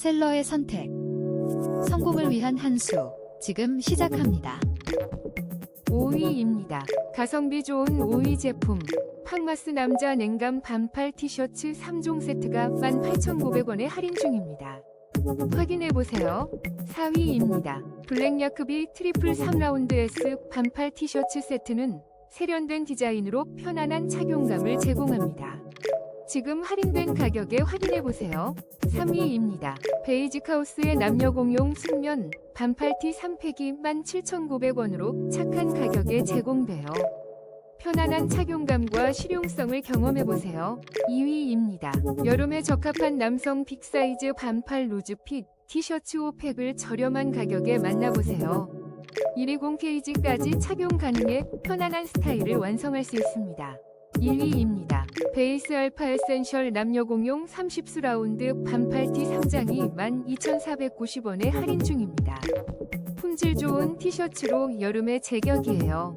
셀러의 선택. 성공을 위한 한 수. 지금 시작합니다. 5위입니다. 가성비 좋은 5위 제품. 팡마스 남자 냉감 반팔 티셔츠 3종 세트가 18,900원에 할인 중입니다. 확인해보세요. 4위입니다. 블랙야크비 트리플 3라운드 S 반팔 티셔츠 세트는 세련된 디자인으로 편안한 착용감을 제공합니다. 지금 할인된 가격에 확인해보세요. 3위입니다. 베이직하우스의 남녀 공용 숙면 반팔티 3팩이 17,900원으로 착한 가격에 제공돼요. 편안한 착용감과 실용성을 경험해보세요. 2위입니다. 여름에 적합한 남성 빅사이즈 반팔 루즈핏 티셔츠 5팩을 저렴한 가격에 만나보세요. 120Kg까지 착용 가능해 편안한 스타일을 완성할 수 있습니다. 1위입니다. 베이스 알파 에센셜 남녀 공용 30수 라운드 반팔티 3장이 12,490원에 할인 중입니다. 품질 좋은 티셔츠로 여름에 제격이에요.